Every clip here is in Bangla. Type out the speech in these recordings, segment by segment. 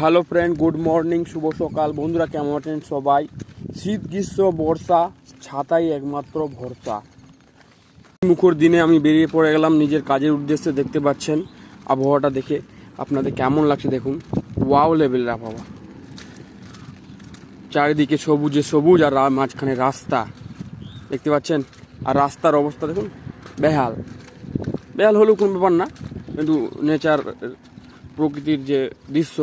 হ্যালো ফ্রেন্ড গুড মর্নিং শুভ সকাল। বন্ধুরা, কেমন আছেন সবাই? শীত, গ্রীষ্ম, বর্ষা ছাতাই একমাত্র ভরসা। মুখর দিনে আমি বেরিয়ে পড়ে গেলাম নিজের কাজের উদ্দেশ্যে, দেখতে পাচ্ছেন আবহাওয়াটা দেখে। আপনাদের কেমন লাগছে দেখুন। ওয়াও লেভেলের আবহাওয়া। চারিদিকে সবুজে সবুজ আর মাঝখানে রাস্তা। দেখতে পাচ্ছেন? আর রাস্তার অবস্থা দেখুন, বেহাল। বেহাল হলেও কোনো ব্যাপার না, কিন্তু নেচার প্রকৃতির যে দৃশ্য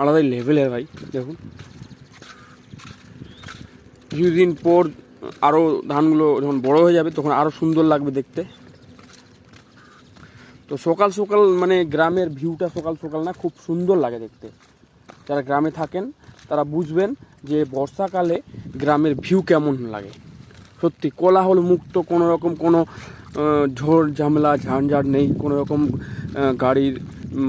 আলাদাই লেভেলের ভাই, দেখুন। কিছুদিন পর আরও ধানগুলো যখন বড় হয়ে যাবে, তখন আরও সুন্দর লাগবে দেখতে। তো সকাল সকাল মানে গ্রামের ভিউটা সকাল সকাল না, খুব সুন্দর লাগে দেখতে। যারা গ্রামে থাকেন, তারা বুঝবেন যে বর্ষাকালে গ্রামের ভিউ কেমন লাগে। সত্যি, কোলাহল মুক্ত, কোনো রকম কোনো ঝড় ঝামেলা ঝাঞ্ঝাট নেই, কোনো রকম গাড়ির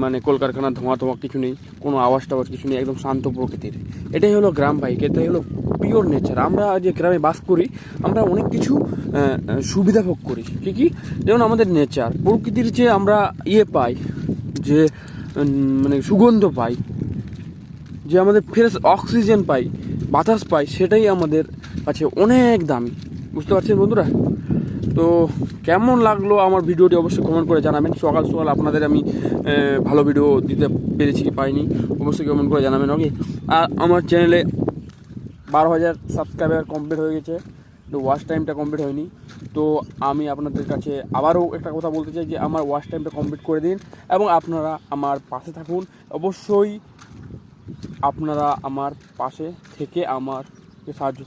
মানে কলকারখানার ধোঁয়া ধোঁয়া কিছু নেই, কোনো আওয়াজ টাওয়াজ কিছু নেই, একদম শান্ত প্রকৃতির। এটাই হলো গ্রাম বাইক, এটাই হলো পিওর নেচার আমরা যে গ্রামে বাস করি, আমরা অনেক কিছু সুবিধা ভোগ করি। কি কি? যেমন আমাদের নেচার প্রকৃতির যে আমরা ইয়ে পাই, যে মানে সুগন্ধ পাই, যে আমাদের ফ্রেশ অক্সিজেন পাই, বাতাস পাই, সেটাই আমাদের কাছে অনেক দামি। বুঝতে পারছেন বন্ধুরা? তো কেমন লাগল আমার ভিডিওটি অবশ্যই কমেন্ট করে জানাবেন। সকাল সকাল আপনাদের আমি ভালো ভিডিও দিতে পেরেছি কি পাইনি, অবশ্যই কমেন্ট করে জানাবেন ওকে আর আমার চ্যানেলে বারো হাজার সাবস্ক্রাইবার কমপ্লিট হয়ে গেছে তো ওয়াচ টাইমটা কমপ্লিট হয়নি। তো আমি আপনাদের কাছে আবারও একটা কথা বলতে চাই যে, আমার ওয়াচ টাইমটা কমপ্লিট করে দিন এবং আপনারা আমার পাশে থাকুন। অবশ্যই আপনারা আমার পাশে থেকে আমার সাহায্য